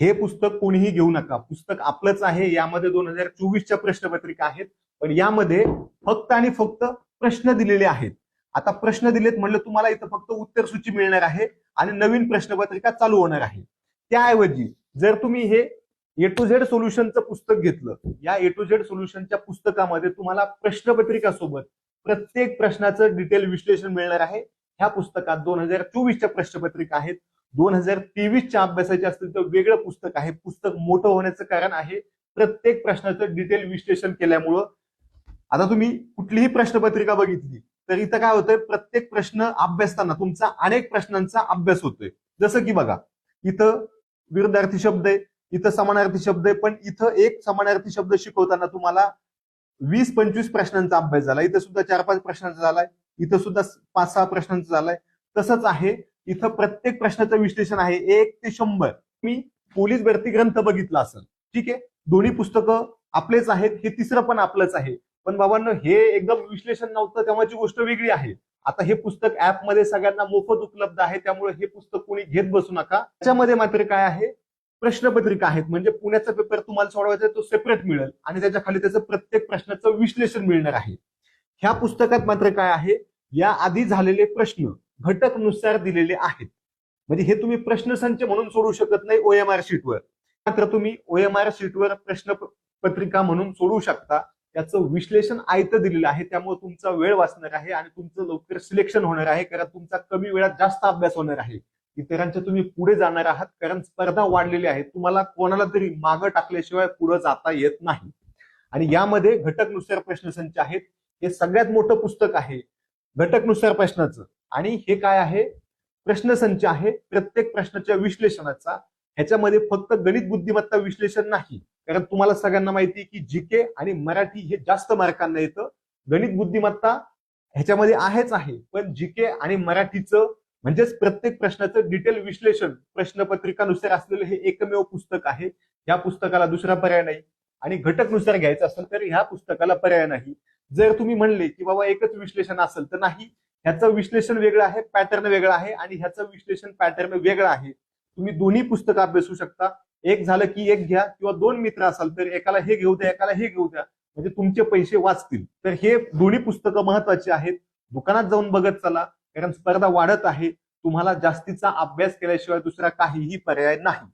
हे पुस्तक कोणीही घेऊ नका. पुस्तक आपलंच आहे यामध्ये दोन हजार चोवीसच्या प्रश्नपत्रिका आहेत पण यामध्ये फक्त आणि फक्त प्रश्न दिलेले आहेत. आता प्रश्न दिलेत म्हणलं तुम्हाला इथं फक्त उत्तर सूची मिळणार आहे आणि नवीन प्रश्नपत्रिका चालू होणार आहे. त्याऐवजी जर तुम्ही हे ए टू झेड सोल्युशनचं पुस्तक घेतलं या ए टू झेड सोल्युशनच्या पुस्तकामध्ये तुम्हाला प्रश्नपत्रिका सोबत प्रत्येक प्रश्नाचं डिटेल विश्लेषण मिळणार आहे. ह्या पुस्तकात दोन हजार चोवीसच्या प्रश्नपत्रिका आहेत. दोन हजार तेवीसच्या अभ्यासाचे असतील तर वेगळं पुस्तक आहे. पुस्तक मोठं होण्याचं कारण आहे प्रत्येक प्रश्नाचं डिटेल विश्लेषण केल्यामुळं. आता तुम्ही कुठलीही प्रश्नपत्रिका बघितली तर इथं काय होतंय? प्रत्येक प्रश्न अभ्यासताना तुमचा अनेक प्रश्नांचा अभ्यास होतोय. जसं की बघा इथं विरुद्धार्थी शब्द आहे इथं समानार्थी शब्द आहे पण इथं एक समानार्थी शब्द शिकवताना तुम्हाला वीस पंचवीस प्रश्नांचा अभ्यास झाला. इथं सुद्धा चार पाच प्रश्नांचा झालाय इथं सुद्धा पाच सहा प्रश्नांचा झालाय. तसंच आहे इथं प्रत्येक प्रश्नाचं विश्लेषण आहे. एक ते शंभर. मी पोलीस भरती ग्रंथ बघितला असेल. ठीक आहे? दोन्ही पुस्तकं आपलेच आहेत. हे तिसरं पण आपलंच आहे. पण बाबांनो हे एकदम विश्लेषण नव्हतं. तेव्हाची गोष्ट वेगळी आहे. आता हे पुस्तक ऍपमध्ये सगळ्यांना मोफत उपलब्ध आहे. त्यामुळे हे पुस्तक कोणी घेत बसू नका. त्याच्यामध्ये मात्र काय आहे? प्रश्नपत्रिका आहेत. म्हणजे पुण्याचा पेपर तुम्हाला सोडवायचा तो सेपरेट मिळेल. आणि त्याच्याखाली त्याचं प्रत्येक प्रश्नाचं विश्लेषण मिळणार आहे. ह्या पुस्तकात मात्र काय आहे? या आधी झालेले प्रश्न. घटकनुसार दिलेले आहेत. म्हणजे हे तुम्ही प्रश्नसंच म्हणून सोडू शकत नाही ओएमआर शीटवर मात्र तुम्ही ओएमआर शीटवर प्रश्न पत्रिका म्हणून सोडू शकता. त्याचं विश्लेषण आयतं दिलेलं आहे. त्यामुळे तुमचा वेळ वाचणार आहे आणि तुमचं लवकर सिलेक्शन होणार आहे. कारण तुमचा कमी वेळात जास्त अभ्यास होणार आहे. इतरांच्या तुम्ही पुढे जाणार आहात. कारण स्पर्धा वाढलेली आहे. तुम्हाला कोणाला तरी मागं टाकल्याशिवाय पुढे जाता येत नाही. आणि यामध्ये घटकनुसार प्रश्नसंच आहेत. हे सगळ्यात मोठं पुस्तक आहे. घटकनुसार प्रश्नाचं. आणि हे काय आहे? प्रश्नसंच आहे. प्रत्येक प्रश्नाच्या विश्लेषणाचा. ह्याच्यामध्ये फक्त गणित बुद्धिमत्ता विश्लेषण नाही. कारण तुम्हाला सगळ्यांना माहिती आहे की जीके आणि मराठी हे जास्त मार्कांना येतं. गणित बुद्धिमत्ता ह्याच्यामध्ये आहेच आहे. पण जीके आणि मराठीचं म्हणजेच प्रत्येक प्रश्नाचं डिटेल विश्लेषण प्रश्नपत्रिकानुसार असलेलं हे एकमेव पुस्तक आहे. या पुस्तकाला दुसरा पर्याय नाही. आणि घटकनुसार घ्यायचं असेल तर ह्या पुस्तकाला पर्याय नाही. जर तुम्ही म्हणले की बाबा एकच विश्लेषण असेल तर नाही. ह्याचं विश्लेषण वेगळं आहे पॅटर्न वेगळं आहे आणि ह्याचं विश्लेषण पॅटर्न वेगळं आहे. तुम्ही दोन्ही पुस्तकं अभ्यासू शकता. एक झालं की एक घ्या किंवा दोन मित्र असाल तर एकाला हे घेऊ द्या एकाला हे घेऊ द्या. म्हणजे तुमचे पैसे वाचतील. तर हे दोन्ही पुस्तकं महत्वाची आहेत. दुकानात जाऊन बघत चला कारण स्पर्धा वाढत आहे. तुम्हाला जास्तीचा अभ्यास केल्याशिवाय दुसरा काहीही पर्याय नाही.